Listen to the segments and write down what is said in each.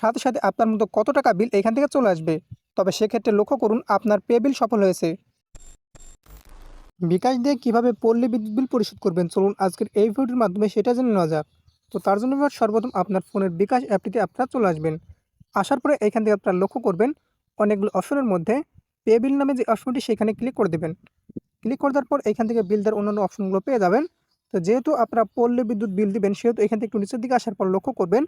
সাথে সাথে আপনার মতো কত টাকা বিল এখান থেকে চলে আসবে? তবে সেক্ষেত্রে লক্ষ্য করুন, আপনার পে বিল সফল হয়েছে। বিকাশ দিয়ে কীভাবে পল্লী বিদ্যুৎ বিল পরিশোধ করবেন? চলুন আজকের এই ভিডিওর মাধ্যমে সেটা জেনে নেওয়া যাক। তো তার জন্য সর্বপ্রথম আপনার ফোনের বিকাশ অ্যাপটিতে আপনারা চলে আসবেন। আসার পরে এখান থেকে আপনারা লক্ষ্য করবেন, অনেকগুলো অপশনের মধ্যে পে বিল নামে যে অপশনটি, সেখানে ক্লিক করে দেবেন। ক্লিক করে দেওয়ার পর এখান থেকে বিল দেওয়ার অন্যান্য অপশনগুলো পেয়ে যাবেন। তো যেহেতু আপনারা পল্লী বিদ্যুৎ বিল দিবেন, সেহেতু এখান থেকে একটু নিচের দিকে আসার পর লক্ষ্য করবেন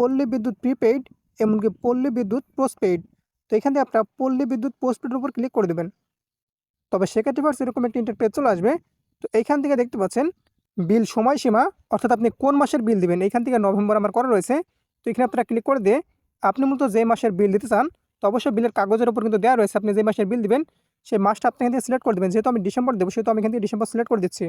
পল্লী বিদ্যুৎ প্রিপেইড এমনকি পল্লী বিদ্যুৎ পোস্টপেইড তো এখান থেকে আপনারা পল্লী বিদ্যুৎ পোস্টপেডের উপর ক্লিক করে দেবেন। তবে সেক্ষেত্রে ফার্স্ট এরকম একটি ইন্টারপেজ চলে আসবে। তো এইখান থেকে দেখতে পাচ্ছেন বিল সময়সীমা, অর্থাৎ আপনি কোন মাসের বিল দিবেন এইখান থেকে নভেম্বর আমার করা রয়েছে। তো এখানে আপনারা ক্লিক করে দিয়ে আপনি মূলত যে মাসের বিল দিতে চান, তো অবশ্যই বিলের কাগজের উপর কিন্তু দেওয়া রয়েছে। আপনি যে মাসের বিল দিবেন, সেই মাসটা আপনি এখান থেকে সিলেক্ট করে দেবেন। যেহেতু আমি ডিসেম্বর দেবো, সেহেতু আমি এখান থেকে ডিসেম্বর সিলেক্ট করে দিচ্ছি।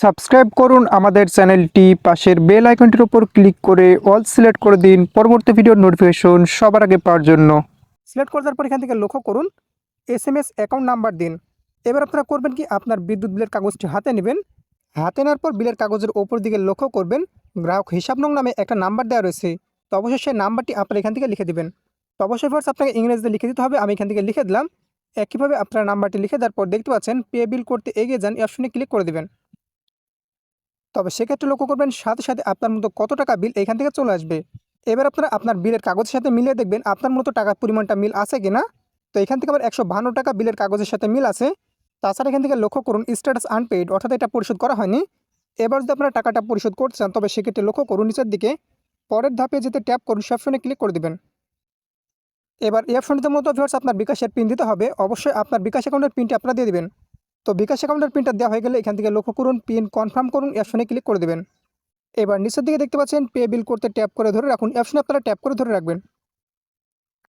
সাবস্ক্রাইব করুন আমাদের চ্যানেলটি। পাশের বেল আইকনটির উপর ক্লিক করে অল সিলেক্ট করে দিন পরবর্তী ভিডিওর নোটিফিকেশন সবার আগে পাওয়ার জন্য। সিলেক্ট করে দেওয়ার পর এখান থেকে লক্ষ্য করুন S M S account number দিন। এবার আপনারা করবেন কি? আপনার বিদ্যুৎ বিলের কাগজটি হাতে নেবেন। হাতে নেওয়ার পর বিলের কাগজের ওপর দিকে লক্ষ্য করবেন, গ্রাহক হিসাব নং নামে একটা নাম্বার দেওয়া রয়েছে। তো অবশ্যই সেই নাম্বারটি আপনারা এখান থেকে লিখে দিবেন। তো অবশ্যই ফার্স্ট আপনাকে ইংরেজিতে লিখে দিতে হবে। আমি এখান থেকে লিখে দিলাম। একইভাবে আপনার নাম্বারটি লিখে দেওয়ার পর দেখতে পাচ্ছেন পে বিল করতে এগিয়ে যান। এই অপশনে ক্লিক করে দেবেন। তবে সেক্ষেত্রে লক্ষ্য করবেন সাথে সাথে আপনার মতো কত টাকা বিল এখান থেকে চলে আসবে। এবার আপনারা আপনার বিলের কাগজের সাথে মিলিয়ে দেখবেন আপনার মতো টাকার পরিমাণটা মিল আছে কিনা। তো এখান থেকে আবার একশো বাহান্ন টাকা বিলের কাগজের সাথে মিল আছে। তাছাড়া এখান থেকে লক্ষ্য করুন স্ট্যাটাস আনপেইড অর্থাৎ এটা পরিশোধ করা হয়নি। এবার যদি আপনারা টাকাটা পরিশোধ করতে চান, তবে সেক্ষেত্রে লক্ষ্য করুন নিচের দিকে পরের ধাপে যেতে ট্যাপ করুন, সে ক্লিক করে দেবেন। এবার এই অপশনটিতে মতো ভিউয়ার্স আপনার বিকাশের পিন দিতে হবে। অবশ্যই আপনার বিকাশ অ্যাকাউন্টের পিনটি আপনারা দিয়ে দেবেন। তো বিকাশ অ্যাকাউন্টের পিনটা দেওয়া হয়ে গেলে এখান থেকে লক্ষ্য করুন, পিন কনফার্ম করুন এই অপশনে ক্লিক করে দেবেন। এবার নিচের দিকে দেখতে পাচ্ছেন, পে বিল করতে ট্যাপ করে ধরে রাখুন এই অপশনে আপনারা ট্যাপ করে ধরে রাখবেন।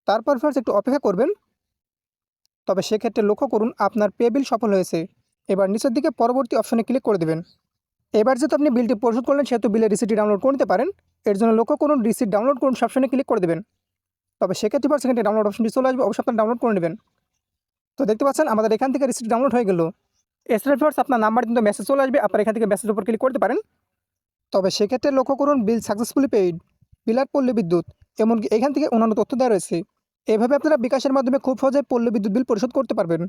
তারপর ফ্রেন্ডস একটু অপেক্ষা করবেন। তবে সেক্ষেত্রে লক্ষ্য করুন, আপনার পে বিল সফল হয়েছে। এবার নিচের দিকে পরবর্তী অপশনে ক্লিক করে দেবেন। এবার যেহেতু আপনি বিলটি পরিশোধ করলেন, সেহেতু বিলের রিসিটটি ডাউনলোড করে নিতে পারেন। এর জন্য লক্ষ্য করুন রিসিট ডাউনলোড করুন অপশনে ক্লিক করে দেবেন। তবে সেক্ষেত্রে পর সেখানে ডাউনলোড অপশনটি চলে আসবে, অবশ্যই আপনার ডাউনলোড করে নেবেন। তো দেখতে পাচ্ছেন, আমাদের এখান থেকে রিসিপ্ট ডাউনলোড হয়ে গেল। ফিওর্স আপনার নাম্বার কিন্তু মেসেজ চলে আসবে। আপনার এখান থেকে মেসেজের উপর ক্লিক করতে পারেন। তবে সেক্ষেত্রে লক্ষ্য করুন বিল সাকসেসফুলি পেইড বিলার পল্লী বিদ্যুৎ, এমনকি এখান থেকে অন্যান্য তথ্য দেওয়া রয়েছে। এভাবে আপনারা বিকাশের মাধ্যমে খুব সহজে পল্লী বিদ্যুৎ বিল পরিশোধ করতে পারবেন।